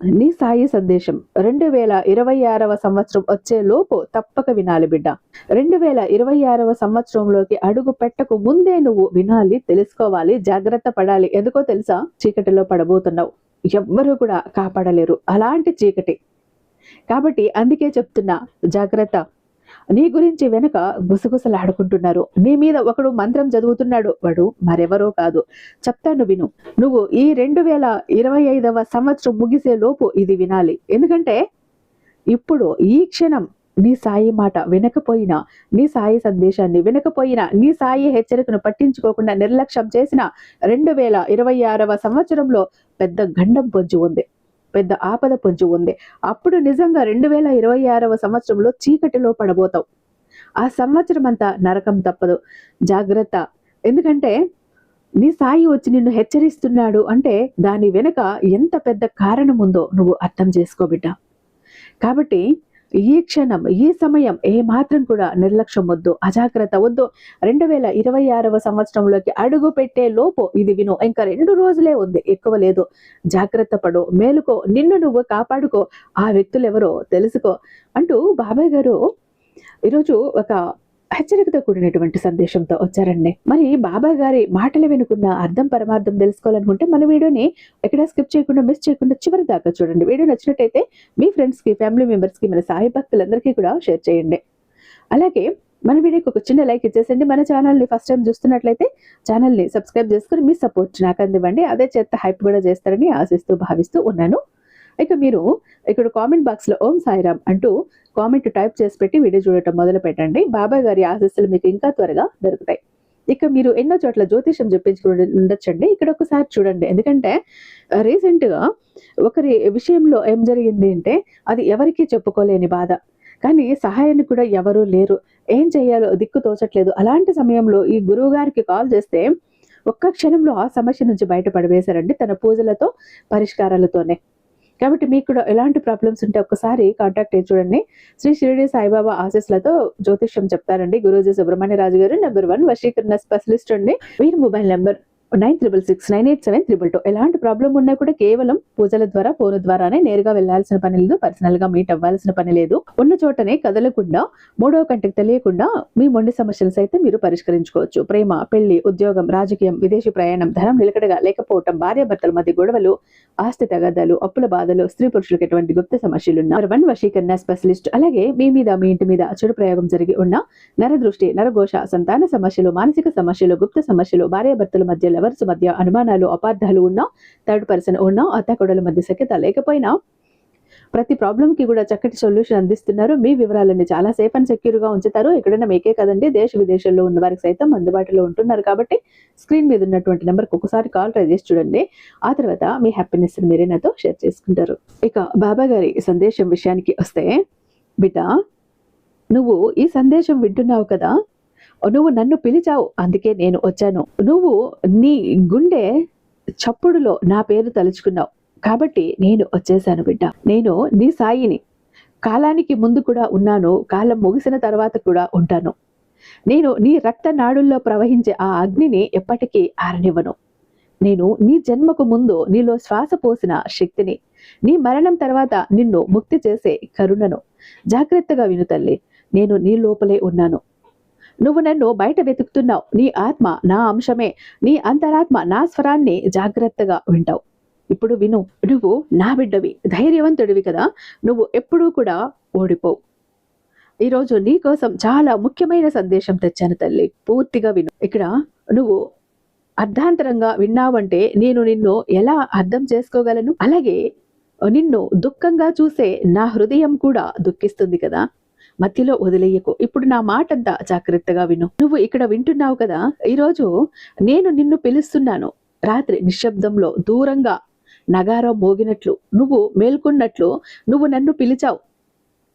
నీ సాయి సందేశం రెండు వేల ఇరవై ఆరవ సంవత్సరం వచ్చే లోపు తప్పక వినాలి బిడ్డ. రెండు వేల ఇరవై ఆరవ సంవత్సరంలోకి అడుగు పెట్టకు ముందే నువ్వు వినాలి తెలుసుకోవాలి జాగ్రత్త పడాలి. ఎందుకో తెలుసా? చీకటిలో పడబోతున్నావు. ఎవ్వరూ కూడా కాపాడలేరు. అలాంటి చీకటి. కాబట్టి అందుకే చెప్తున్నా జాగ్రత్త. నీ గురించి వెనుక గుసగుసలాడుకుంటున్నారు. నీ మీద ఒకడు మంత్రం చదువుతున్నాడు. వాడు మరెవరో కాదు. చెప్తాను విను. నువ్వు ఈ రెండు వేల ఇరవై ఐదవ సంవత్సరం ముగిసే లోపు ఇది వినాలి. ఎందుకంటే ఇప్పుడు ఈ క్షణం నీ సాయి మాట వినకపోయినా నీ సాయి సందేశాన్ని వినకపోయినా నీ సాయి హెచ్చరికను పట్టించుకోకుండా నిర్లక్ష్యం చేసిన రెండు వేల ఇరవై ఆరవ సంవత్సరంలో పెద్ద గండం పొంచి ఉంది. పెద్ద ఆపద పొంచి ఉంది. అప్పుడు నిజంగా రెండు వేల ఇరవై ఆరవ సంవత్సరంలో చీకటిలో పడబోతావు. ఆ సంవత్సరం అంతా నరకం తప్పదు. జాగ్రత్త. ఎందుకంటే నీ సాయి వచ్చి నిన్ను హెచ్చరిస్తున్నాడు అంటే దాని వెనుక ఎంత పెద్ద కారణం ఉందో నువ్వు అర్థం చేసుకో బిడ్డ. కాబట్టి ఈ క్షణం ఈ సమయం ఏ మాత్రం కూడా నిర్లక్ష్యం వద్దు అజాగ్రత్త వద్దు. రెండు వేల ఇరవై ఆరవ సంవత్సరంలోకి అడుగు పెట్టే లోపు ఇది విను ఇంకా రెండు రోజులే ఉంది ఎక్కువ లేదు. జాగ్రత్త పడు మేలుకో నిన్ను నువ్వు కాపాడుకో ఆ వ్యక్తులు ఎవరో తెలుసుకో అంటూ బాబాయ్ గారు ఈరోజు ఒక హెచ్చరికతో కూడినటువంటి సందేశంతో వచ్చారండి. మరి బాబా గారి మాటలు వినుకున్న అర్థం పరమార్థం తెలుసుకోవాలనుకుంటే మన వీడియోని ఎక్కడ స్కిప్ చేయకుండా మిస్ చేయకుండా చివరి దాకా చూడండి. వీడియో నచ్చినట్టయితే మీ ఫ్రెండ్స్కి ఫ్యామిలీ మెంబర్స్కి మన సాయి భక్తులందరికీ కూడా షేర్ చేయండి. అలాగే మన వీడియోకి ఒక చిన్న లైక్ ఇచ్చేసండి. మన ఛానల్ని ఫస్ట్ టైం చూస్తున్నట్లయితే ఛానల్ని సబ్స్క్రైబ్ చేసుకుని మీ సపోర్ట్ నాకు అందివ్వండి. అదే చేత హైప్ కూడా చేస్తారని ఆశిస్తూ భావిస్తూ ఉన్నాను. ఇక మీరు ఇక్కడ కామెంట్ బాక్స్లో ఓం సాయిరామ్ అంటూ కామెంట్ టైప్ చేసి పెట్టి వీడియో చూడటం మొదలు పెట్టండి బాబా గారి ఆశస్సులు మీకు ఇంకా త్వరగా దొరుకుతాయి. ఇక మీరు ఎన్నో చోట్ల జ్యోతిషం చెప్పించుకుని ఉండొచ్చండి. ఇక్కడ ఒకసారి చూడండి. ఎందుకంటే uh, రీసెంట్గా ఒకరి విషయంలో ఏం జరిగింది అంటే అది ఎవరికీ చెప్పుకోలేని బాధ. కానీ సహాయానికి కూడా ఎవరూ లేరు. ఏం చేయాలో దిక్కు తోచట్లేదు. అలాంటి సమయంలో ఈ గురువు గారికి కాల్ చేస్తే ఒక్క క్షణంలో ఆ సమస్య నుంచి బయటపడవేశారండి తన పూజలతో పరిష్కారాలతోనే. కాబట్టి మీకు కూడా ఎలాంటి ప్రాబ్లమ్స్ ఉంటే ఒక్కసారి కాంటాక్ట్ అయ్యి చూడండి. శ్రీ షిరిడి సాయిబాబా ఆశీస్సులతో జ్యోతిష్యం చెప్తారండి. గురూజీ సుబ్రహ్మణ్య రాజు గారు నెంబర్ వన్ వశీకరణ స్పెషలిస్ట్ అండి. వీరి mobile number nine triple six nine eight seven triple two. ఎలాంటి ప్రాబ్లం ఉన్నా కూడా కేవలం పూజల ద్వారా ఫోన్ ద్వారానే నేరుగా వెళ్ళాల్సిన పని లేదు పర్సనల్గా మీట్ అవ్వాల్సిన పని లేదు. ఉన్న చోటనే కదలకుండా మూడవ కంటికి తెలియకుండా మీ మొండి సమస్యలు సైతం మీరు పరిష్కరించుకోవచ్చు. ప్రేమ పెళ్ళి ఉద్యోగం రాజకీయం విదేశీ ప్రయాణం ధనం నిలకడగా లేకపోవటం భార్యాభర్తల మధ్య గొడవలు ఆస్తి తగాదాలు అప్పుల బాధలు స్త్రీ పురుషులకు ఎటువంటి గుప్త సమస్యలు ఉన్న వన్ వశీకరణ స్పెషలిస్ట్ అలాగే మీ మీద మీ ఇంటి మీద చెడు ప్రయోగం జరిగి ఉన్న నరదృష్టి నరఘోష సంతాన సమస్యలు మానసిక సమస్యలు గుప్త సమస్యలు భార్యాభర్తల మధ్య లవర్స్ మధ్య అనుమానాలు అపార్థాలు ఉన్నా థర్డ్ పర్సన్ ఉన్నా అత్తకొడల మధ్య సఖ్యత లేకపోయినా ప్రతి ప్రాబ్లంకి కూడా చక్కటి సొల్యూషన్ అందిస్తున్నారు. మీ వివరాలన్నీ చాలా సేఫ్ అండ్ సెక్యూర్గా ఉంచుతారు. ఎక్కడైనా మీకే కదండి. దేశ విదేశాల్లో ఉన్న వారికి సైతం అందుబాటులో ఉంటున్నారు కాబట్టి స్క్రీన్ మీద ఉన్నటువంటి నెంబర్కి ఒకసారి కాల్ ట్రై చేసి చూడండి. ఆ తర్వాత మీ హ్యాపీనెస్ మీరే నాతో షేర్ చేసుకుంటారు. ఇక బాబా గారి సందేశం విషయానికి వస్తే బిడ్డ నువ్వు ఈ సందేశం వింటున్నావు కదా? నువ్వు నన్ను పిలిచావు అందుకే నేను వచ్చాను. నువ్వు నీ గుండె చప్పుడులో నా పేరు తలుచుకున్నావు. కాబట్టి నేను వచ్చేసాను బిడ్డ. నేను నీ సాయిని. కాలానికి ముందు కూడా ఉన్నాను కాలం ముగిసిన తర్వాత కూడా ఉంటాను. నేను నీ రక్త నాడుల్లో ప్రవహించే ఆ అగ్నిని ఎప్పటికీ ఆరనివ్వను. నేను నీ జన్మకు ముందు నీలో శ్వాస పోసిన శక్తిని నీ మరణం తర్వాత నిన్ను ముక్తి చేసే కరుణను జాగ్రత్తగా విను తల్లి. నేను నీ లోపలే ఉన్నాను. నువ్వు నన్ను బయట వెతుకుతున్నావు. నీ ఆత్మ నా అంశమే. నీ అంతరాత్మ నా స్వరాన్ని జాగ్రత్తగా వింటావు. ఇప్పుడు విను నువ్వు నా బిడ్డవి ధైర్యవంతుడివి కదా. నువ్వు ఎప్పుడూ కూడా ఓడిపోవు. ఈరోజు నీ కోసం చాలా ముఖ్యమైన సందేశం తెచ్చాను తల్లి. పూర్తిగా విను. ఇక్కడ నువ్వు అర్ధాంతరంగా విన్నావంటే నేను నిన్ను ఎలా అర్థం చేసుకోగలను? అలాగే నిన్ను దుఃఖంగా చూసే నా హృదయం కూడా దుఃఖిస్తుంది కదా. మధ్యలో వదిలేయకు. ఇప్పుడు నా మాటంతా జాగ్రత్తగా విను. నువ్వు ఇక్కడ వింటున్నావు కదా? ఈరోజు నేను నిన్ను పిలుస్తున్నాను. రాత్రి నిశ్శబ్దంలో దూరంగా నగారం మోగినట్లు నువ్వు మేల్కొన్నట్లు నువ్వు నన్ను పిలిచావు.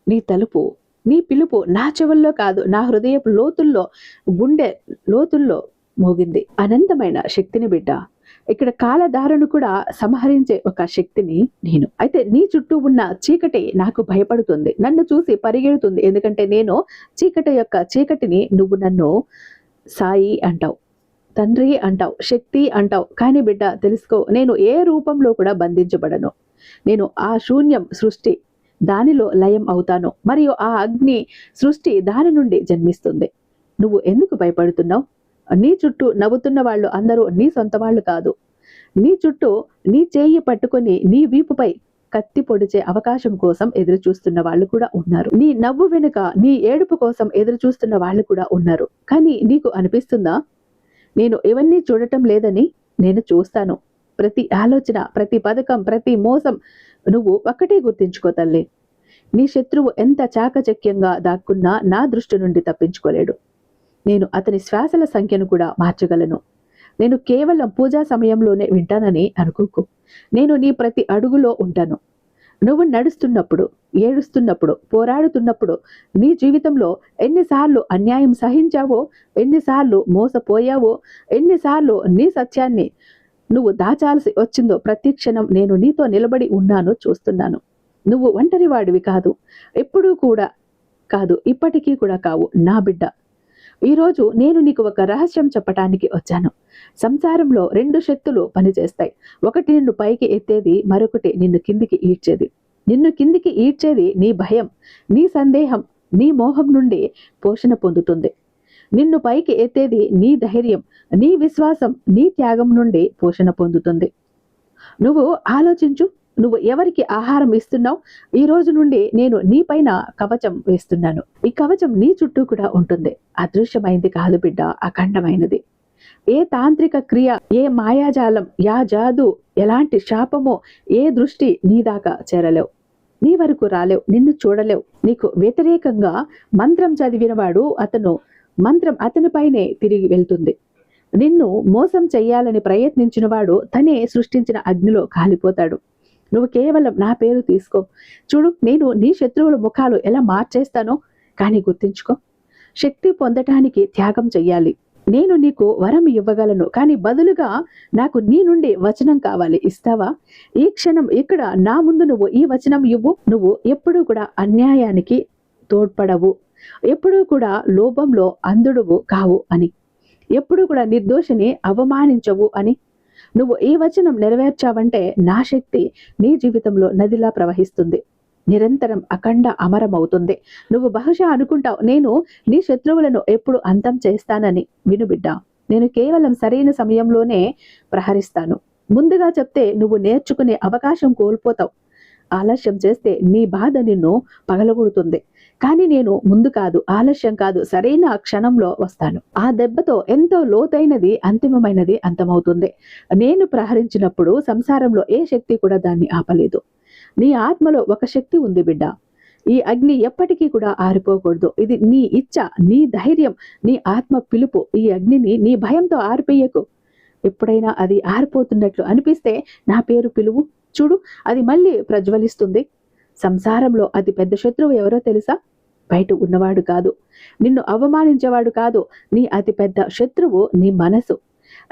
నీ తలుపు నీ పిలుపు నా చెవుల్లో కాదు నా హృదయపు లోతుల్లో గుండె లోతుల్లో మోగింది. అనంతమైన శక్తిని బిడ్డ ఇక్కడ కాలధారను కూడా సంహరించే ఒక శక్తిని నేను. అయితే నీ చుట్టూ ఉన్న చీకటి నాకు భయపడుతుంది నన్ను చూసి పరిగెడుతుంది. ఎందుకంటే నేను చీకటి యొక్క చీకటిని నువ్వు నన్ను సాయి అంటావు తండ్రి అంటావు శక్తి అంటావు. కానీ బిడ్డ తెలుసుకో నేను ఏ రూపంలో కూడా బంధించబడను. నేను ఆ శూన్యం సృష్టి దానిలో లయం అవుతాను. మరియు ఆ అగ్ని సృష్టి దాని నుండి జన్మిస్తుంది. నువ్వు ఎందుకు భయపడుతున్నావు? నీ చుట్టూ నవ్వుతున్న వాళ్ళు అందరూ నీ సొంత వాళ్ళు కాదు. నీ చుట్టూ నీ చేయి పట్టుకొని నీ వీపుపై కత్తి పొడిచే అవకాశం కోసం ఎదురు చూస్తున్న వాళ్ళు కూడా ఉన్నారు. నీ నవ్వు వెనుక నీ ఏడుపు కోసం ఎదురు చూస్తున్న వాళ్ళు కూడా ఉన్నారు. కానీ నీకు అనిపిస్తుందా? నేను ఇవన్నీ చూడటం లేదని నేను చూస్తాను. ప్రతి ఆలోచన ప్రతి పథకం ప్రతి మోసం నువ్వు ఒక్కటే గుర్తించుకో తల్లి. నీ శత్రువు ఎంత చాకచక్యంగా దాక్కున్నా నా దృష్టి నుండి తప్పించుకోలేడు. నేను అతని శ్వాసల సంఖ్యను కూడా మార్చగలను. నేను కేవలం పూజా సమయంలోనే వింటానని అనుకోకు. నేను నీ ప్రతి అడుగులో ఉంటాను. నువ్వు నడుస్తున్నప్పుడు ఏడుస్తున్నప్పుడు పోరాడుతున్నప్పుడు నీ జీవితంలో ఎన్నిసార్లు అన్యాయం సహించావో ఎన్నిసార్లు మోసపోయావో ఎన్నిసార్లు నీ సత్యాన్ని నువ్వు దాచాల్సి వచ్చిందో ప్రతి క్షణం నేను నీతో నిలబడి ఉన్నానో చూస్తున్నాను. నువ్వు ఒంటరి వాడివి కాదు. ఎప్పుడూ కూడా కాదు. ఇప్పటికీ కూడా కావు. నా బిడ్డ. ఈరోజు నేను నీకు ఒక రహస్యం చెప్పటానికి వచ్చాను. సంసారంలో రెండు శక్తులు పనిచేస్తాయి. ఒకటి నిన్ను పైకి ఎత్తేది మరొకటి నిన్ను కిందికి ఈడ్చేది. నిన్ను కిందికి ఈడ్చేది నీ భయం నీ సందేహం నీ మోహం నుండి పోషణ పొందుతుంది. నిన్ను పైకి ఎత్తేది నీ ధైర్యం నీ విశ్వాసం నీ త్యాగం నుండి పోషణ పొందుతుంది. నువ్వు ఆలోచించు. నువ్వు ఎవరికి ఆహారం ఇస్తున్నావు? ఈ రోజు నుండి నేను నీపైన కవచం వేస్తున్నాను. ఈ కవచం నీ చుట్టూ కూడా ఉంటుంది. అదృశ్యమైంది కాదు బిడ్డ అఖండమైనది. ఏ తాంత్రిక క్రియ ఏ మాయాజాలం యా జాదు ఎలాంటి శాపమో ఏ దృష్టి నీ దాకా చేరలేవు. నీ వరకు రాలేవు నిన్ను చూడలేవు. నీకు వ్యతిరేకంగా మంత్రం చదివినవాడు అతను మంత్రం అతనిపైనే తిరిగి వెళ్తుంది. నిన్ను మోసం చెయ్యాలని ప్రయత్నించిన వాడు తనే సృష్టించిన అగ్నిలో కాలిపోతాడు. నువ్వు కేవలం నా పేరు తీసుకో. చూడు నేను నీ శత్రువుల ముఖాలు ఎలా మార్చేస్తానో కానీ గుర్తుంచుకో. శక్తి పొందటానికి త్యాగం చెయ్యాలి. నేను నీకు వరం ఇవ్వగలను కానీ బదులుగా నాకు నీ నుండి వచనం కావాలి. ఇస్తావా? ఈ క్షణం ఇక్కడ నా ముందు నువ్వు ఈ వచనం ఇవ్వు. నువ్వు ఎప్పుడూ కూడా అన్యాయానికి తోడ్పడవు. ఎప్పుడూ కూడా లోపంలో అందుడువు కావు అని. ఎప్పుడూ కూడా నిర్దోషిని అవమానించవు అని. నువ్వు ఈ వచనం నెరవేర్చావంటే నా శక్తి నీ జీవితంలో నదిలా ప్రవహిస్తుంది. నిరంతరం అఖండ అమరమవుతుంది. నువ్వు బహుశా అనుకుంటావు నేను నీ శత్రువులను ఎప్పుడు అంతం చేస్తానని. విను బిడ్డ నేను కేవలం సరైన సమయంలోనే ప్రహరిస్తాను. ముందుగా చెప్తే నువ్వు నేర్చుకునే అవకాశం కోల్పోతావు. ఆలస్యం చేస్తే నీ బాధ నిన్ను పగలగొడుతుంది. కానీ నేను ముందు కాదు ఆలస్యం కాదు సరైన క్షణంలో వస్తాను. ఆ దెబ్బతో ఎంతో లోతైనది అంతిమమైనది అంతమవుతుంది. నేను ప్రహరించినప్పుడు సంసారంలో ఏ శక్తి కూడా దాన్ని ఆపలేదు. నీ ఆత్మలో ఒక శక్తి ఉంది బిడ్డ. ఈ అగ్ని ఎప్పటికీ కూడా ఆరిపోకూడదు. ఇది నీ ఇచ్చ నీ ధైర్యం నీ ఆత్మ పిలుపు. ఈ అగ్నిని నీ భయంతో ఆరిపోయకు. ఎప్పుడైనా అది ఆరిపోతున్నట్లు అనిపిస్తే నా పేరు పిలువు. చూడు అది మళ్ళీ ప్రజ్వలిస్తుంది. సంసారంలో అతి పెద్ద శత్రువు ఎవరో తెలుసా? బయట ఉన్నవాడు కాదు. నిన్ను అవమానించేవాడు కాదు. నీ అతి పెద్ద శత్రువు నీ మనసు.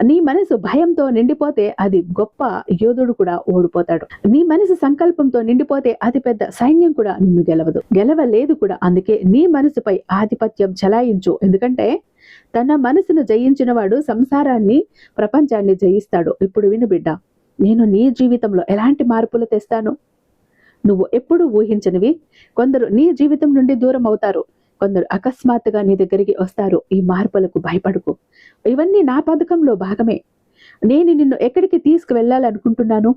నీ మనసు భయంతో నిండిపోతే అది గొప్ప యోధుడు కూడా ఓడిపోతాడు. నీ మనసు సంకల్పంతో నిండిపోతే అతిపెద్ద సైన్యం కూడా నిన్ను గెలవదు. గెలవలేదు కూడా. అందుకే నీ మనసుపై ఆధిపత్యం చలాయించు. ఎందుకంటే తన మనసును జయించిన వాడు సంసారాన్ని ప్రపంచాన్ని జయిస్తాడు. ఇప్పుడు విను బిడ్డ నేను నీ జీవితంలో ఎలాంటి మార్పులు తెస్తాను? నువ్వు ఎప్పుడు ఊహించనివి. కొందరు నీ జీవితం నుండి దూరం అవుతారు. కొందరు అకస్మాత్తుగా నీ దగ్గరికి వస్తారు. ఈ మార్పులకు భయపడుకు. ఇవన్నీ నా పథకంలో భాగమే. నేను నిన్ను ఎక్కడికి తీసుకువెళ్ళాలనుకుంటున్నాను?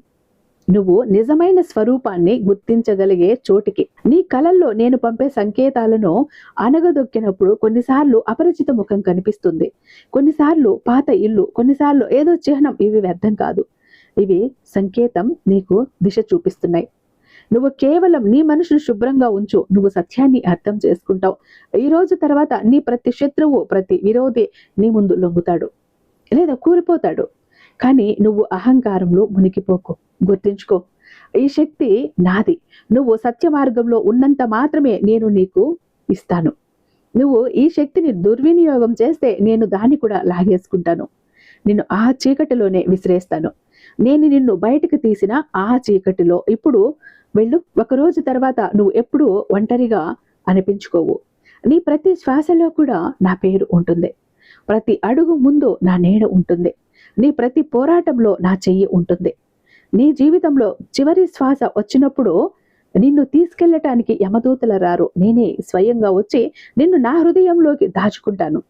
నువ్వు నిజమైన స్వరూపాన్ని గుర్తించగలిగే చోటికి. నీ కలల్లో నేను పంపే సంకేతాలను అనగదొక్కినప్పుడు కొన్నిసార్లు అపరిచిత ముఖం కనిపిస్తుంది. కొన్నిసార్లు పాత ఇల్లు కొన్నిసార్లు ఏదో చిహ్నం ఇవి వ్యర్థం కాదు. ఇవి సంకేతం నీకు దిశ చూపిస్తున్నాయి. నువ్వు కేవలం నీ మనసును శుభ్రంగా ఉంచు. నువ్వు సత్యాన్ని అర్థం చేసుకుంటావు. ఈ రోజు తర్వాత నీ ప్రతి శత్రువు ప్రతి విరోధి నీ ముందు లొంగుతాడు లేదా కూలిపోతాడు. కానీ నువ్వు అహంకారంలో మునిగిపోకు. గుర్తుంచుకో ఈ శక్తి నాది. నువ్వు సత్య మార్గంలో ఉన్నంత మాత్రమే నేను నీకు ఇస్తాను. నువ్వు ఈ శక్తిని దుర్వినియోగం చేస్తే నేను దాన్ని కూడా లాగేసుకుంటాను. నిన్ను ఆ చీకటిలోనే విసిరేస్తాను. నేను నిన్ను బయటకు తీసిన ఆ చీకటిలో. ఇప్పుడు వెళ్ళు. ఒకరోజు తర్వాత నువ్వు ఎప్పుడూ ఒంటరిగా అనిపించుకోవు. నీ ప్రతి శ్వాసలో కూడా నా పేరు ఉంటుంది. ప్రతి అడుగు ముందు నా నీడ ఉంటుంది. నీ ప్రతి పోరాటంలో నా చెయ్యి ఉంటుంది. నీ జీవితంలో చివరి శ్వాస వచ్చినప్పుడు నిన్ను తీసుకెళ్ళటానికి యమదూతల రారు. నేనే స్వయంగా వచ్చి నిన్ను నా హృదయంలోకి దాచుకుంటాను.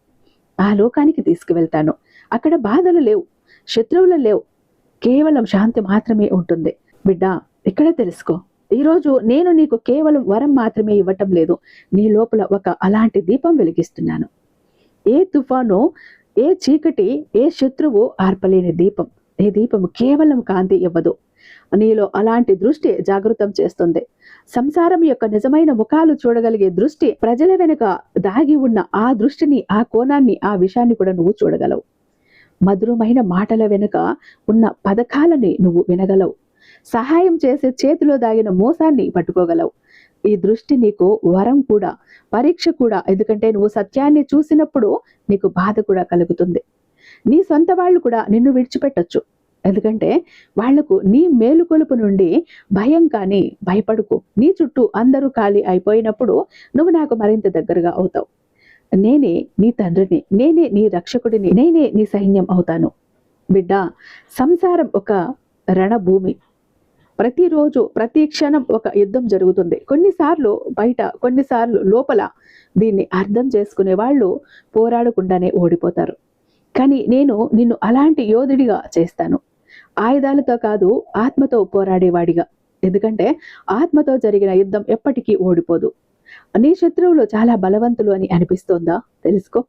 ఆ లోకానికి తీసుకువెళ్తాను. అక్కడ బాధలు లేవు. శత్రువులు లేవు. కేవలం శాంతి మాత్రమే ఉంటుంది. బిడ్డ ఇక్కడ తెలుసుకో. ఈరోజు నేను నీకు కేవలం వరం మాత్రమే ఇవ్వటం లేదు. నీ లోపల ఒక అలాంటి దీపం వెలిగిస్తున్నాను. ఏ తుఫాను ఏ చీకటి ఏ శత్రువు ఆర్పలేని దీపం. ఈ దీపం కేవలం కాంతి ఇవ్వదు. నీలో అలాంటి దృష్టి జాగృతం చేస్తుంది. సంసారం యొక్క నిజమైన ముఖాలు చూడగలిగే దృష్టి ప్రజల వెనుక దాగి ఉన్న ఆ దృష్టిని ఆ కోణాన్ని ఆ విషయాన్ని కూడా నువ్వు చూడగలవు. మధురమైన మాటల వెనుక ఉన్న పథకాలని నువ్వు వినగలవు. సహాయం చేసే చేతిలో దాగిన మోసాన్ని పట్టుకోగలవు. ఈ దృష్టి నీకు వరం కూడా పరీక్ష కూడా ఎందుకంటే నువ్వు సత్యాన్ని చూసినప్పుడు నీకు బాధ కూడా కలుగుతుంది. నీ సొంత వాళ్ళు కూడా నిన్ను విడిచిపెట్టొచ్చు. ఎందుకంటే వాళ్ళకు నీ మేలుకొలుపు నుండి భయం కానీ భయపడుకు. నీ చుట్టూ అందరూ ఖాళీ అయిపోయినప్పుడు నువ్వు నాకు మరింత దగ్గరగా అవుతావు. నేనే నీ తండ్రిని నేనే నీ రక్షకుడిని నేనే నీ సైన్యం అవుతాను. బిడ్డ సంసారం ఒక రణభూమి. ప్రతిరోజు ప్రతి క్షణం ఒక యుద్ధం జరుగుతుంది. కొన్నిసార్లు బయట కొన్నిసార్లు లోపల దీన్ని అర్థం చేసుకునే వాళ్ళు పోరాడకుండానే ఓడిపోతారు. కానీ నేను నిన్ను అలాంటి యోధుడిగా చేస్తాను. ఆయుధాలతో కాదు ఆత్మతో పోరాడేవాడిగా. ఎందుకంటే ఆత్మతో జరిగిన యుద్ధం ఎప్పటికీ ఓడిపోదు. నీ శత్రువులు చాలా బలవంతులు అని అనిపిస్తోందా? తెలుసుకో.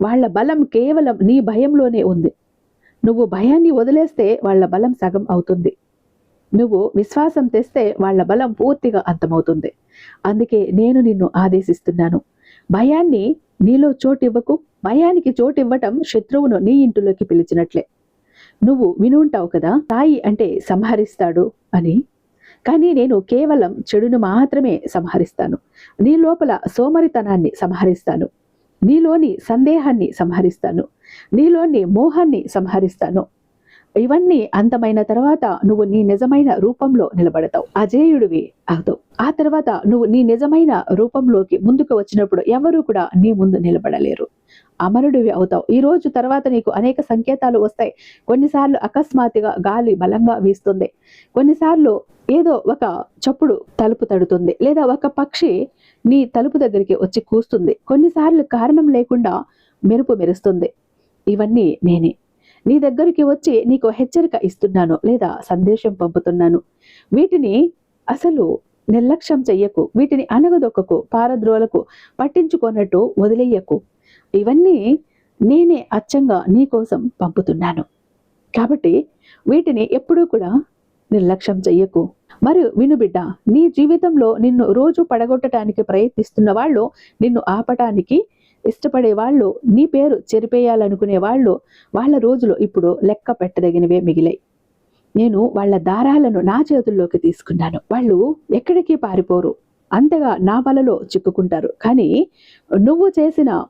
వాళ్ళ బలం కేవలం నీ భయంలోనే ఉంది. నువ్వు భయాన్ని వదిలేస్తే వాళ్ళ బలం సగం అవుతుంది. నువ్వు విశ్వాసం తెస్తే వాళ్ళ బలం పూర్తిగా అంతమవుతుంది. అందుకే నేను నిన్ను ఆదేశిస్తున్నాను. భయాన్ని నీలో చోటు ఇవ్వకు భయానికి చోటు ఇవ్వటం శత్రువును నీ ఇంటిలోకి పిలిచినట్లే. నువ్వు వినుంటావు కదా తాయి అంటే సంహరిస్తాడు అని కానీ నేను కేవలం చెడును మాత్రమే సంహరిస్తాను. నీ లోపల సోమరితనాన్ని సంహరిస్తాను. నీలోని సందేహాన్ని సంహరిస్తాను. నీలోని మోహాన్ని సంహరిస్తాను. ఇవన్నీ అంతమైన తర్వాత నువ్వు నీ నిజమైన రూపంలో నిలబడతావు. అజేయుడివి అవుతావు. ఆ తర్వాత నువ్వు నీ నిజమైన రూపంలోకి ముందుకు వచ్చినప్పుడు ఎవరూ కూడా నీ ముందు నిలబడలేరు. అమరుడివి అవుతావు. ఈ రోజు తర్వాత నీకు అనేక సంకేతాలు వస్తాయి. కొన్నిసార్లు అకస్మాత్తుగా గాలి బలంగా వీస్తుంది. కొన్నిసార్లు ఏదో ఒక చప్పుడు తలుపు తడుతుంది. లేదా ఒక పక్షి నీ తలుపు దగ్గరికి వచ్చి కూస్తుంది. కొన్నిసార్లు కారణం లేకుండా మెరుపు మెరుస్తుంది. ఇవన్నీ నేనే. నీ దగ్గరికి వచ్చి నీకు హెచ్చరిక ఇస్తున్నాను లేదా సందేశం పంపుతున్నాను. వీటిని అసలు నిర్లక్ష్యం చెయ్యకు. వీటిని అనగదొక్కకు పారద్రోలకు పట్టించుకున్నట్టు వదిలేయకు. ఇవన్నీ నేనే అచ్చంగా నీకోసం పంపుతున్నాను. కాబట్టి వీటిని ఎప్పుడూ కూడా నిర్లక్ష్యం చెయ్యకు. మరియు వినుబిడ్డ నీ జీవితంలో నిన్ను రోజు పడగొట్టడానికి ప్రయత్నిస్తున్న వాళ్ళు నిన్ను ఆపటానికి ఇష్టపడే వాళ్ళు నీ పేరు చెరిపేయాలనుకునే వాళ్ళు వాళ్ళ రోజులు ఇప్పుడు లెక్క పెట్టదగినవే మిగిలాయి. నేను వాళ్ళ దారాలను నా చేతుల్లోకి తీసుకున్నాను. వాళ్ళు ఎక్కడికి పారిపోరు. అంతగా నా వలలో చిక్కుకుంటారు. కానీ నువ్వు చేసిన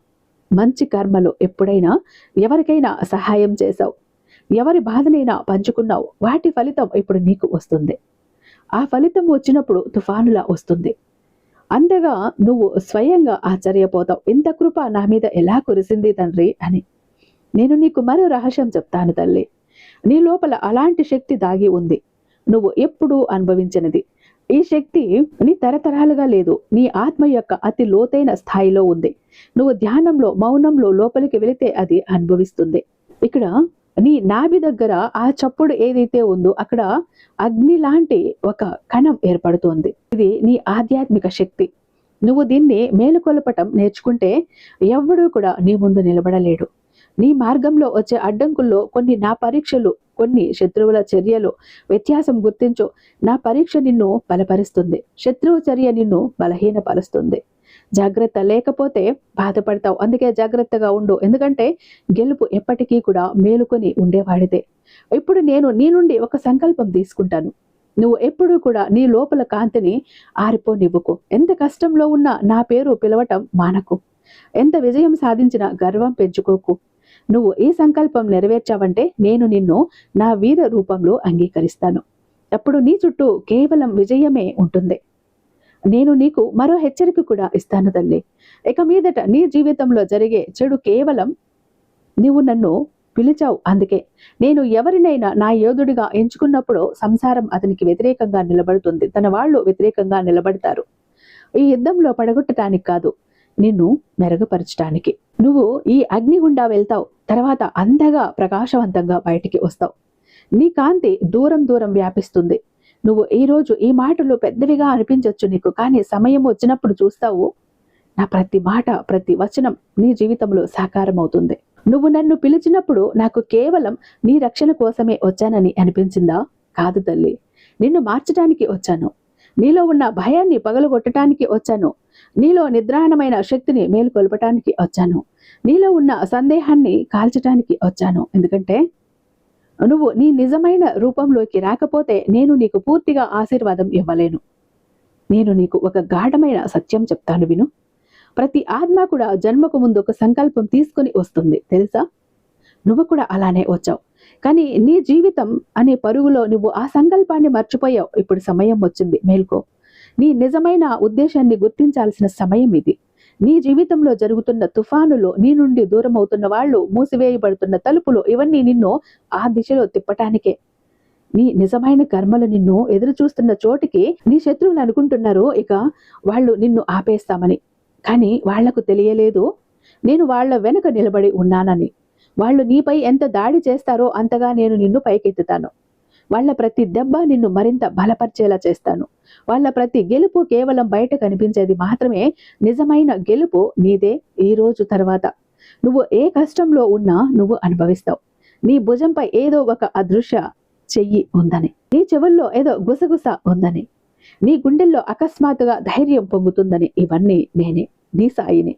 మంచి కర్మలు ఎప్పుడైనా ఎవరికైనా సహాయం చేశావు. ఎవరి బాధనైనా పంచుకున్నావు. వాటి ఫలితం ఇప్పుడు నీకు వస్తుంది. ఆ ఫలితం వచ్చినప్పుడు తుఫానులా వస్తుంది. అంతగా నువ్వు స్వయంగా ఆశ్చర్యపోతావు. ఇంత కృప నా మీద ఎలా కురిసింది తండ్రి అని. నేను నీకు మరో రహస్యం చెప్తాను తల్లి. నీ లోపల అలాంటి శక్తి దాగి ఉంది. నువ్వు ఎప్పుడూ అనుభవించినది. ఈ శక్తి నీ తరతరాలుగా లేదు. నీ ఆత్మ యొక్క అతి లోతైన స్థాయిలో ఉంది. నువ్వు ధ్యానంలో మౌనంలో లోపలికి వెళితే అది అనుభవిస్తుంది. ఇక్కడ నీ నాభి దగ్గర ఆ చప్పుడు ఏదైతే ఉందో అక్కడ అగ్ని లాంటి ఒక కణం ఏర్పడుతోంది. ఇది నీ ఆధ్యాత్మిక శక్తి. నువ్వు దీన్ని మేలుకొలపటం నేర్చుకుంటే ఎవ్వడూ కూడా నీ ముందు నిలబడలేడు. నీ మార్గంలో వచ్చే అడ్డంకుల్లో కొన్ని నా పరీక్షలు కొన్ని శత్రువుల చర్యలు వ్యత్యాసం గుర్తించు. నా పరీక్ష నిన్ను బలపరుస్తుంది. శత్రువు చర్య నిన్ను బలహీనపరుస్తుంది. జాగ్రత్త లేకపోతే బాధపడతావు. అందుకే జాగ్రత్తగా ఉండు. ఎందుకంటే గెలుపు ఎప్పటికీ కూడా మేలుకొని ఉండేవాడిదే. ఇప్పుడు నేను నీ నుండి ఒక సంకల్పం తీసుకుంటాను. నువ్వు ఎప్పుడూ కూడా నీ లోపల కాంతిని ఆరిపోనివ్వకు. ఎంత కష్టంలో ఉన్నా నా పేరు పిలవటం మానకు. ఎంత విజయం సాధించినా గర్వం పెంచుకోకు. నువ్వు ఈ సంకల్పం నెరవేర్చావంటే నేను నిన్ను నా వీర రూపంలో అంగీకరిస్తాను. అప్పుడు నీ చుట్టూ కేవలం విజయమే ఉంటుంది. నేను నీకు మరో హెచ్చరిక కూడా ఇస్తాను తల్లి. ఇక మీదట నీ జీవితంలో జరిగే చెడు కేవలం నువ్వు నన్ను పిలిచావు అందుకే. నేను ఎవరినైనా నా యోధుడిగా ఎంచుకున్నప్పుడు సంసారం అతనికి వ్యతిరేకంగా నిలబడుతుంది. తన వాళ్ళు వ్యతిరేకంగా నిలబడతారు. ఈ యుద్ధంలో పడగొట్టడానికి కాదు నిన్ను మెరుగుపరచడానికి నువ్వు ఈ అగ్ని గుండా వెళ్తావు. తర్వాత అందగా ప్రకాశవంతంగా బయటికి వస్తావు. నీ కాంతి దూరం దూరం వ్యాపిస్తుంది. నువ్వు ఈ రోజు ఈ మాటలు పెద్దవిగా అనిపించవచ్చు నీకు కానీ సమయం వచ్చినప్పుడు చూస్తావు నా ప్రతి మాట ప్రతి వచనం నీ జీవితంలో సాకారం అవుతుంది నువ్వు నన్ను పిలిచినప్పుడు నాకు కేవలం నీ రక్షణ కోసమే వచ్చానని అనిపించిందా? కాదు తల్లి. నిన్ను మార్చడానికి వచ్చాను. నీలో ఉన్న భయాన్ని పగలగొట్టడానికి వచ్చాను. నీలో నిద్రాణమైన శక్తిని మేలుకొల్పటానికి వచ్చాను. నీలో ఉన్న సందేహాన్ని కాల్చటానికి వచ్చాను. ఎందుకంటే నువ్వు నీ నిజమైన రూపంలోకి రాకపోతే నేను నీకు పూర్తిగా ఆశీర్వాదం ఇవ్వలేను. నేను నీకు ఒక గాఢమైన సత్యం చెప్తాను విను. ప్రతి ఆత్మ కూడా జన్మకు ముందు ఒక సంకల్పం తీసుకొని వస్తుంది. తెలుసా? నువ్వు కూడా అలానే వచ్చావు. కానీ నీ జీవితం అనే పరుగులో నువ్వు ఆ సంకల్పాన్ని మర్చిపోయావు. ఇప్పుడు సమయం వచ్చింది. మేల్కో. నీ నిజమైన ఉద్దేశాన్ని గుర్తించాల్సిన సమయం ఇది. నీ జీవితంలో జరుగుతున్న తుఫానులో నీ నుండి దూరం అవుతున్న వాళ్ళు మూసివేయబడుతున్న తలుపులు ఇవన్నీ నిన్ను ఆ దిశలో తిప్పటానికే. నీ నిజమైన కర్మలు నిన్ను ఎదురు చూస్తున్న చోటికి నీ శత్రువులు అనుకుంటున్నారు ఇక వాళ్ళు నిన్ను ఆపేస్తామని. కానీ వాళ్ళకు తెలియలేదు నేను వాళ్ళ వెనుక నిలబడి ఉన్నానని. వాళ్ళు నీపై ఎంత దాడి చేస్తారో అంతగా నేను నిన్ను పైకెత్తుతాను. వాళ్ళ ప్రతి దెబ్బ నిన్ను మరింత బలపరిచేలా చేస్తాను. వాళ్ళ ప్రతి గెలుపు కేవలం బయట కనిపించేది మాత్రమే. నిజమైన గెలుపు నీదే ఈ రోజు తర్వాత. నువ్వు ఏ కష్టంలో ఉన్నా నువ్వు అనుభవిస్తావు. నీ భుజంపై ఏదో ఒక అదృశ్య చెయ్యి ఉందని. నీ చెవుల్లో ఏదో గుసగుస ఉందని. నీ గుండెల్లో అకస్మాత్తుగా ధైర్యం పొంగుతుందని ఇవన్నీ నేనే నీ సాయిని.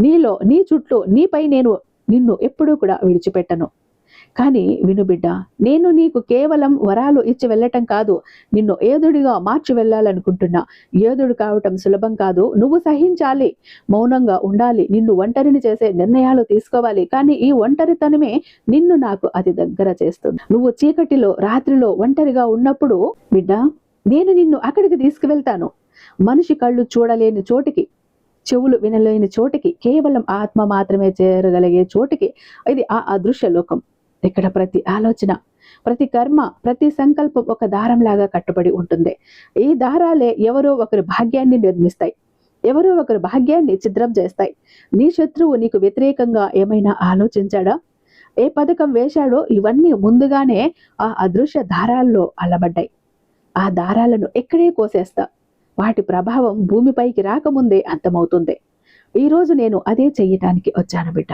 నీలో నీ చుట్టూ నీపై నేను నిన్ను ఎప్పుడూ కూడా విడిచిపెట్టను. కానీ వినుబిడ్డ నేను నీకు కేవలం వరాలు ఇచ్చి వెళ్ళటం కాదు నిన్ను ఏదుడిగా మార్చి వెళ్ళాలనుకుంటున్నా. ఏదుడు కావటం సులభం కాదు నువ్వు సహించాలి మౌనంగా ఉండాలి నిన్ను ఒంటరిని చేసే నిర్ణయాలు తీసుకోవాలి కానీ ఈ ఒంటరితనమే నిన్ను నాకు అతి దగ్గర చేస్తుంది. నువ్వు చీకటిలో రాత్రిలో ఒంటరిగా ఉన్నప్పుడు బిడ్డ నేను నిన్ను అక్కడికి తీసుకువెళ్తాను. మనిషి కళ్ళు చూడలేని చోటికి చెవులు వినలేని చోటికి కేవలం ఆత్మ మాత్రమే చేరగలిగే చోటికి ఇది ఆ అదృశ్య లోకం. ఇక్కడ ప్రతి ఆలోచన ప్రతి కర్మ ప్రతి సంకల్పం ఒక దారంలాగా కట్టుబడి ఉంటుంది. ఈ దారాలే ఎవరో ఒకరి భాగ్యాన్ని నిర్మిస్తాయి. ఎవరో ఒకరి భాగ్యాన్ని ఛిద్రం చేస్తాయి. నీ శత్రువు నీకు వ్యతిరేకంగా ఏమైనా ఆలోచించాడా? ఏ పథకం వేశాడో ఇవన్నీ ముందుగానే ఆ అదృశ్య దారాల్లో అల్లబడ్డాయి. ఆ దారాలను ఎక్కడే కోసేస్తా. వాటి ప్రభావం భూమిపైకి రాకముందే అంతమవుతుంది ఈరోజు నేను అదే చెయ్యటానికి వచ్చాను బిడ్డ.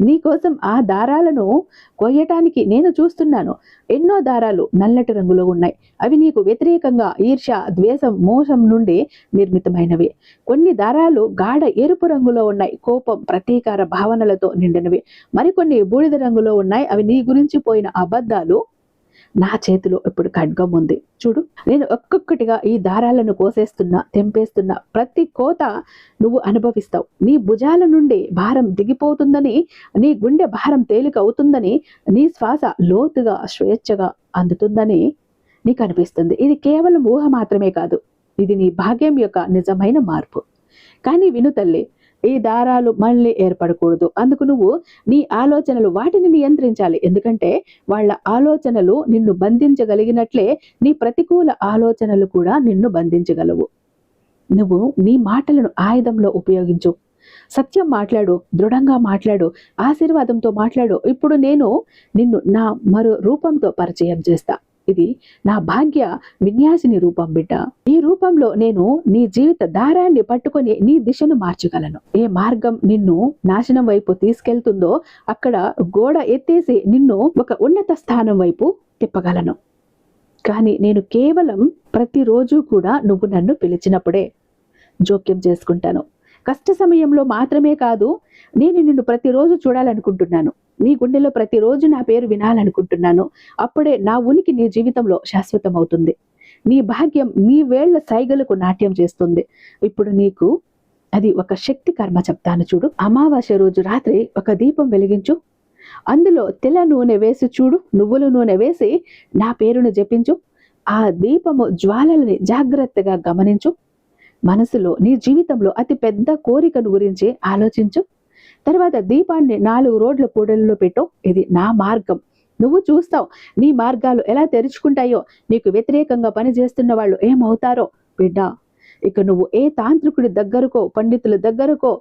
నీకోసం ఆ దారాలను కొయ్యటానికి నేను చూస్తున్నాను. ఎన్నో దారాలు నల్లటి రంగులో ఉన్నాయి. అవి నీకు వ్యతిరేకంగా ఈర్ష్య ద్వేషం మోసం నుండి నిర్మితమైనవి. కొన్ని దారాలు గాఢ ఎరుపు రంగులో ఉన్నాయి. కోపం ప్రతీకార భావనలతో నిండినవి. మరికొన్ని బూడిద రంగులో ఉన్నాయి. అవి నీ గురించి పోయిన అబద్ధాలు నా చేతిలో ఇప్పుడు ఖడ్గం ఉంది. చూడు నేను ఒక్కొక్కటిగా ఈ దారాలను కోసేస్తున్నా తెంపేస్తున్నా. ప్రతి కోత నువ్వు అనుభవిస్తావు. నీ భుజాల నుండి భారం దిగిపోతుందని నీ గుండె భారం తేలిక అవుతుందని నీ శ్వాస లోతుగా స్వేచ్ఛగా అందుతుందని నీకు అనిపిస్తుంది. ఇది కేవలం ఊహ మాత్రమే కాదు. ఇది నీ భాగ్యం యొక్క నిజమైన మార్పు. కానీ విను తల్లి ఈ దారాలు మళ్ళీ ఏర్పడకూడదు. అందుకు నువ్వు నీ ఆలోచనలు వాటిని నియంత్రించాలి. ఎందుకంటే వాళ్ళ ఆలోచనలు నిన్ను బంధించగలిగినట్లే నీ ప్రతికూల ఆలోచనలు కూడా నిన్ను బంధించగలవు. నువ్వు నీ మాటలను ఆయుధంలో ఉపయోగించు. సత్యం మాట్లాడు దృఢంగా మాట్లాడు ఆశీర్వాదంతో మాట్లాడు. ఇప్పుడు నేను నిన్ను నా మరో రూపంతో పరిచయం చేస్తా. ఇది నా భాగ్య విన్యాసిని రూపం బిడ్డ. ఈ రూపంలో నేను నీ జీవిత దారాన్ని పట్టుకొని నీ దిశను మార్చగలను. ఏ మార్గం నిన్ను నాశనం వైపు తీసుకెళ్తుందో అక్కడ గోడ ఎత్తేసి నిన్ను ఒక ఉన్నత స్థానం వైపు తిప్పగలను. కానీ నేను కేవలం ప్రతిరోజు కూడా నువ్వు నన్ను పిలిచినప్పుడే జోక్యం చేసుకుంటాను. కష్ట సమయంలో మాత్రమే కాదు నేను నిన్ను ప్రతిరోజు చూడాలనుకుంటున్నాను. నీ గుండెలో ప్రతిరోజు నా పేరు వినాలనుకుంటున్నాను. అప్పుడే నా ఉనికి నీ జీవితంలో శాశ్వతం అవుతుంది నీ భాగ్యం నీ వేళ్ళ సైగలకు నాట్యం చేస్తుంది. ఇప్పుడు నీకు అది ఒక శక్తి కర్మ చెప్తాను చూడు. అమావాస్య రోజు రాత్రి ఒక దీపం వెలిగించు. అందులో తెల్ల నూనె వేసి చూడు. నువ్వుల నూనె వేసి నా పేరును జపించు. ఆ దీపము జ్వాలలని జాగ్రత్తగా గమనించు. మనసులో నీ జీవితంలో అతి పెద్ద కోరికను గురించి ఆలోచించు. తర్వాత దీపాన్ని నాలుగు రోడ్ల కూడలిలో పెట్టు. ఇది నా మార్గం. నువ్వు చూస్తావు నీ మార్గాలు ఎలా తెరుచుకుంటాయో నీకు వ్యతిరేకంగా పనిచేస్తున్న వాళ్ళు ఏమవుతారో బిడ్డ. ఇక నువ్వు ఏ తాంత్రికుడి దగ్గరకో పండితుల దగ్గరకో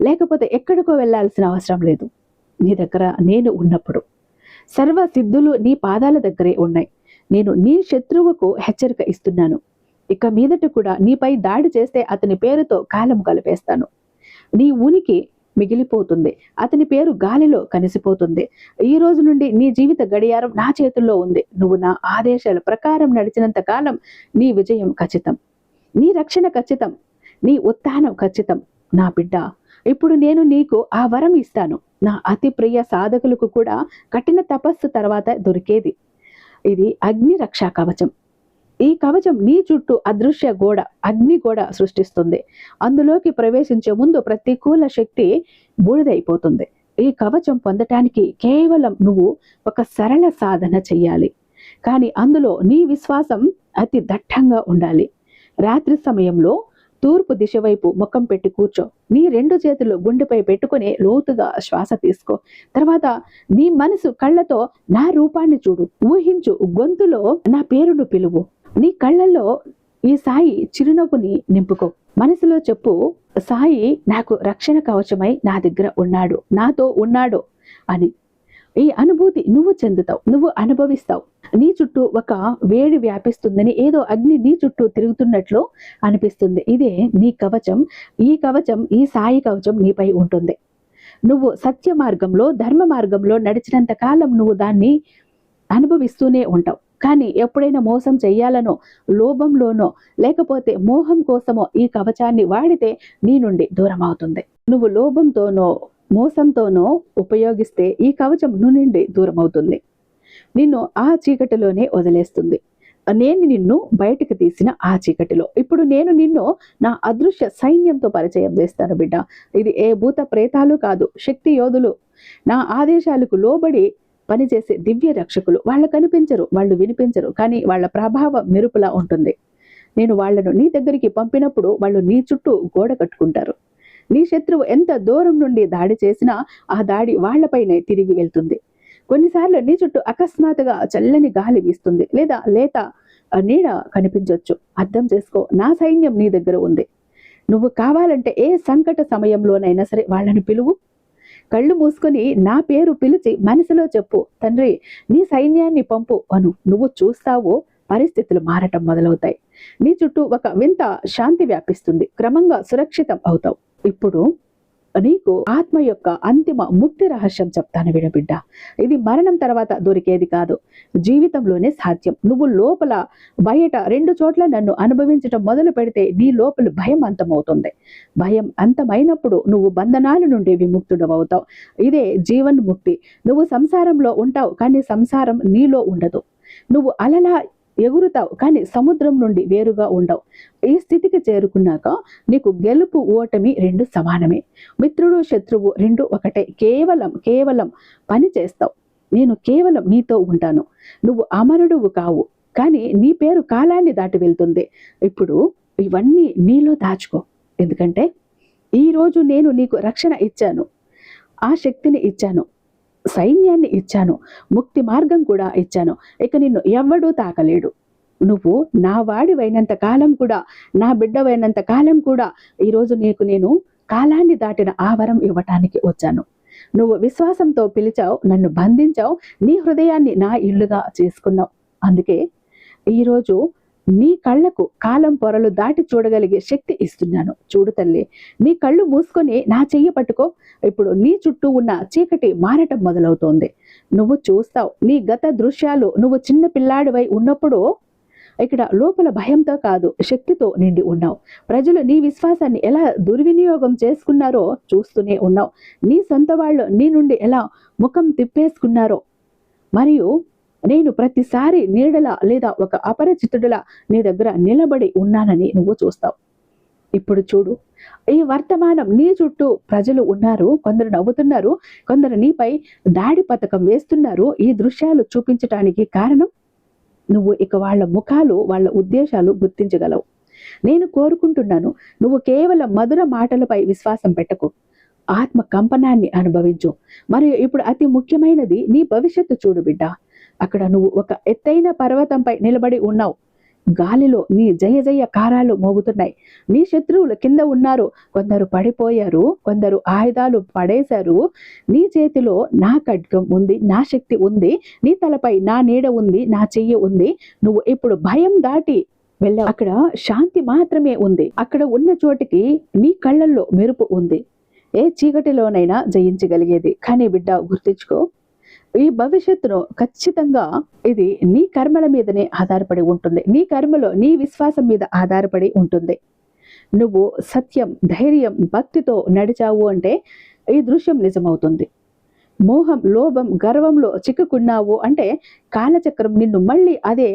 లేకపోతే ఎక్కడికో వెళ్ళాల్సిన అవసరం లేదు. నీ దగ్గర నేను ఉన్నప్పుడు. సర్వ సిద్ధులు నీ పాదాల దగ్గరే ఉన్నాయి. నేను నీ శత్రువుకు హెచ్చరిక ఇస్తున్నాను. ఇక మీదట కూడా నీపై దాడి చేస్తే అతని పేరుతో కాలం కలిపేస్తాను. నీ ఉనికి మిగిలిపోతుంది. అతని పేరు గాలిలో కలిసిపోతుంది ఈ రోజు నుండి నీ జీవిత గడియారం నా చేతుల్లో ఉంది. నువ్వు నా ఆదేశాల ప్రకారం నడిచినంత కాలం నీ విజయం ఖచ్చితం. నీ రక్షణ ఖచ్చితం. నీ ఉత్థానం ఖచ్చితం. నా బిడ్డ ఇప్పుడు నేను నీకు ఆ వరం ఇస్తాను. నా అతి ప్రియ సాధకులకు కూడా కఠిన తపస్సు తర్వాత దొరికేది. ఇది అగ్ని రక్షా కవచం. ఈ కవచం నీ చుట్టూ అదృశ్య గోడ అగ్ని గోడ సృష్టిస్తుంది. అందులోకి ప్రవేశించే ముందు ప్రతికూల శక్తి బూడిదైపోతుంది. ఈ కవచం పొందటానికి కేవలం నువ్వు ఒక సరళ సాధన చెయ్యాలి. కానీ అందులో నీ విశ్వాసం అతి దట్టంగా ఉండాలి. రాత్రి సమయంలో తూర్పు దిశ వైపు ముఖం పెట్టి కూర్చో. నీ రెండు చేతులు గుండెపై పెట్టుకుని లోతుగా శ్వాస తీసుకో. తర్వాత నీ మనసు కళ్ళతో నా రూపాన్ని చూడు. ఊహించు గొంతులో నా పేరును పిలువు. నీ కళ్ళల్లో ఈ సాయి చిరునవ్వుని నింపుకో. మనసులో చెప్పు సాయి నాకు రక్షణ కవచమై నా దగ్గర ఉన్నాడు నాతో ఉన్నాడు అని. ఈ అనుభూతి నువ్వు చెందుతావు నువ్వు అనుభవిస్తావు. నీ చుట్టూ ఒక వేడి వ్యాపిస్తుందని ఏదో అగ్ని నీ చుట్టూ తిరుగుతున్నట్లు అనిపిస్తుంది. ఇదే నీ కవచం ఈ కవచం ఈ సాయి కవచం నీపై ఉంటుంది. నువ్వు సత్య మార్గంలో ధర్మ మార్గంలో నడిచినంత కాలం నువ్వు దాన్ని అనుభవిస్తూనే ఉంటావు. కానీ ఎప్పుడైనా మోసం చెయ్యాలనో లోభంలోనో లేకపోతే మోహం కోసమో ఈ కవచాన్ని వాడితే నీ నుండి దూరం అవుతుంది నువ్వు లోభంతోనో మోసంతోనో ఉపయోగిస్తే ఈ కవచం ను నుండి దూరం అవుతుంది నిన్ను ఆ చీకటిలోనే వదిలేస్తుంది. నేను నిన్ను బయటకు తీసిన ఆ చీకటిలో. ఇప్పుడు నేను నిన్ను నా అదృశ్య సైన్యంతో పరిచయం చేస్తాను బిడ్డ. ఇది ఏ భూత ప్రేతాలు కాదు శక్తి యోధులు. నా ఆదేశాలకు లోబడి పనిచేసే దివ్య రక్షకులు. వాళ్ళు కనిపించరు వాళ్ళు వినిపించరు కానీ వాళ్ళ ప్రభావం మెరుపులా ఉంటుంది. నేను వాళ్ళను నీ దగ్గరికి పంపినప్పుడు వాళ్ళు నీ చుట్టూ గోడ కట్టుకుంటారు. నీ శత్రువు ఎంత దూరం నుండి దాడి చేసినా ఆ దాడి వాళ్ళపైనే తిరిగి వెళ్తుంది. కొన్నిసార్లు నీ చుట్టూ అకస్మాత్తుగా చల్లని గాలి వీస్తుంది లేదా లేత నీడ కనిపించవచ్చు అర్థం చేసుకో నా సైన్యం నీ దగ్గర ఉంది. నువ్వు కావాలంటే ఏ సంకట సమయంలోనైనా సరే వాళ్ళని పిలువు. కళ్ళు మూసుకొని నా పేరు పిలిచి మనసులో చెప్పు తండ్రి నీ సైన్యాన్ని పంపు అను. నువ్వు చూస్తావు పరిస్థితులు మారటం మొదలవుతాయి. నీ చుట్టూ ఒక వింత శాంతి వ్యాపిస్తుంది. క్రమంగా సురక్షితం అవుతావు. ఇప్పుడు నీకు ఆత్మ యొక్క అంతిమ ముక్తి రహస్యం చెప్తాను విడబిడ్డ ఇది మరణం తర్వాత దొరికేది కాదు. జీవితంలోనే సాధ్యం. నువ్వు లోపల బయట రెండు చోట్ల నన్ను అనుభవించటం మొదలు పెడితే నీ లోపల భయం అంతమవుతుంది. భయం అంతమైనప్పుడు నువ్వు బంధనాల నుండి విముక్తుడవవుతావు ఇదే జీవన్ ముక్తి. నువ్వు సంసారంలో ఉంటావు కానీ సంసారం నీలో ఉండదు. నువ్వు అలలా ఎగురుతావు కానీ సముద్రం నుండి వేరుగా ఉండవు. ఈ స్థితికి చేరుకున్నాక నీకు గెలుపు ఓటమి రెండు సమానమే. మిత్రుడు శత్రువు రెండు ఒకటే. కేవలం కేవలం పని చేస్తావు. నేను కేవలం నీతో ఉంటాను. నువ్వు అమరుడువు కావు కానీ నీ పేరు కాలాన్ని దాటి వెళ్తుంది. ఇప్పుడు ఇవన్నీ నీలో దాచుకో. ఎందుకంటే ఈరోజు నేను నీకు రక్షణ ఇచ్చాను. ఆ శక్తిని ఇచ్చాను. సైన్యాన్ని ఇచ్చాను ముక్తి మార్గం కూడా ఇచ్చాను. ఇక నిన్ను ఎవ్వడూ తాకలేడు. నువ్వు నా వాడివైనంత కాలం కూడా నా బిడ్డవైనంత కాలం కూడా ఈరోజు నీకు నేను కాలాన్ని దాటిన ఆవరం ఇవ్వటానికి వచ్చాను. నువ్వు విశ్వాసంతో పిలిచావు నన్ను బంధించావు నీ హృదయాన్ని నా ఇల్లుగా చేసుకున్నావు. అందుకే ఈరోజు నీ కళ్ళకు కాలం పొరలు దాటి చూడగలిగే శక్తి ఇస్తున్నాను. చూడు తల్లి నీ కళ్ళు మూసుకొని నా చెయ్యి పట్టుకో. ఇప్పుడు నీ చుట్టూ ఉన్న చీకటి మారటం మొదలవుతోంది. నువ్వు చూస్తావు నీ గత దృశ్యాలు నువ్వు చిన్న పిల్లాడివై ఉన్నప్పుడు ఇక్కడ లోపల భయంతో కాదు శక్తితో నిండి ఉన్నావు. ప్రజలు నీ విశ్వాసాన్ని ఎలా దుర్వినియోగం చేసుకున్నారో చూస్తూనే ఉన్నావు. నీ సొంత వాళ్ళు నీ నుండి ఎలా ముఖం తిప్పేసుకున్నారో మరియు నేను ప్రతిసారి నీడల లేదా ఒక అపరిచితుడుల నీ దగ్గర నిలబడి ఉన్నానని నువ్వు చూస్తావు. ఇప్పుడు చూడు ఈ వర్తమానం నీ చుట్టూ ప్రజలు ఉన్నారు కొందరు నవ్వుతున్నారు కొందరు నీపై దాడి పథకం వేస్తున్నారు. ఈ దృశ్యాలు చూపించటానికి కారణం? నువ్వు ఇక వాళ్ళ ముఖాలు వాళ్ళ ఉద్దేశాలు గుర్తించగలవు. నేను కోరుకుంటున్నాను నువ్వు కేవలం మధుర మాటలపై విశ్వాసం పెట్టకు. ఆత్మ కంపనాన్ని అనుభవించు. మరియు ఇప్పుడు అతి ముఖ్యమైనది నీ భవిష్యత్తు చూడు బిడ్డ. అక్కడ నువ్వు ఒక ఎత్తైన పర్వతంపై నిలబడి ఉన్నావు. గాలిలో నీ జయ జయ కారాలు మోగుతున్నాయి. నీ శత్రువులు కింద ఉన్నారు. కొందరు పడిపోయారు. కొందరు ఆయుధాలు పడేశారు. నీ చేతిలో నా ఖడ్గం ఉంది. నా శక్తి ఉంది. నీ తలపై నా నీడ ఉంది. నా చెయ్యి ఉంది. నువ్వు ఇప్పుడు భయం దాటి వెళ్ళావు. అక్కడ శాంతి మాత్రమే ఉంది. అక్కడ ఉన్న చోటికి నీ కళ్ళల్లో మెరుపు ఉంది. ఏ చీకటిలోనైనా జయించగలిగేది. కానీ బిడ్డ గుర్తించుకో. ఈ భవిష్యత్తును ఖచ్చితంగా ఇది నీ కర్మల మీదనే ఆధారపడి ఉంటుంది. నీ కర్మలో నీ విశ్వాసం మీద ఆధారపడి ఉంటుంది. నువ్వు సత్యం ధైర్యం భక్తితో నడిచావు అంటే ఈ దృశ్యం నిజమవుతుంది. మోహం లోభం గర్వంలో చిక్కుకున్నావు అంటే కాలచక్రం నిన్ను మళ్ళీ అదే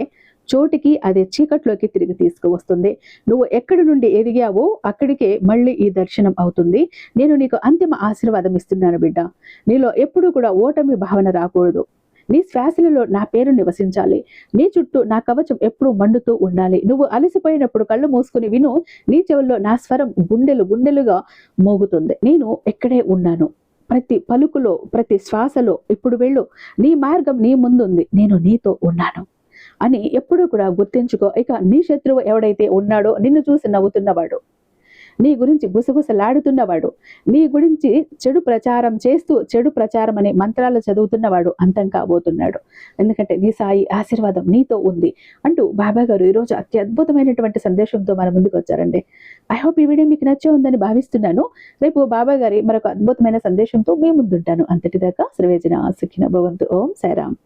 చోటికి అదే చీకట్లోకి తిరిగి తీసుకువస్తుంది. నువ్వు ఎక్కడి నుండి ఎదిగావో అక్కడికే మళ్ళీ ఈ దర్శనం అవుతుంది. నేను నీకు అంతిమ ఆశీర్వాదం ఇస్తున్నాను బిడ్డ. నీలో ఎప్పుడూ కూడా ఓటమి భావన రాకూడదు. నీ శ్వాసలలో నా పేరు నివసించాలి. నీ చుట్టూ నా కవచం ఎప్పుడూ మండుతూ ఉండాలి. నువ్వు అలసిపోయినప్పుడు కళ్ళు మూసుకుని విను నీ చెవుల్లో నా స్వరం గుండెలు గుండెలుగా మోగుతుంది. నేను ఎక్కడే ఉన్నాను? ప్రతి పలుకులో ప్రతి శ్వాసలో ఇప్పుడు వెళ్ళు. నీ మార్గం నీ ముందుంది. నేను నీతో ఉన్నాను. అని ఎప్పుడూ కూడా గుర్తించుకో. ఇక నీ శత్రువు ఎవడైతే ఉన్నాడో నిన్ను చూసి నవ్వుతున్నవాడు. నీ గురించి గుసగుసలాడుతున్నవాడు. నీ గురించి చెడు ప్రచారం చేస్తూ చెడు ప్రచారం అనే మంత్రాలు చదువుతున్నవాడు అంతం కాబోతున్నాడు. ఎందుకంటే నీ సాయి ఆశీర్వాదం నీతో ఉంది అంటూ బాబా గారు ఈరోజు అత్యద్భుతమైనటువంటి సందేశంతో మన ముందుకు వచ్చారండి. ఐ హోప్ ఈ వీడియో మీకు నచ్చే ఉందని భావిస్తున్నాను. రేపు బాబా గారి మరొక అద్భుతమైన సందేశంతో మేము ముందుంటాను. అంతటిదాకా శ్రీవేజన సుఖిన భవంతు. ఓం సాయిరామ్.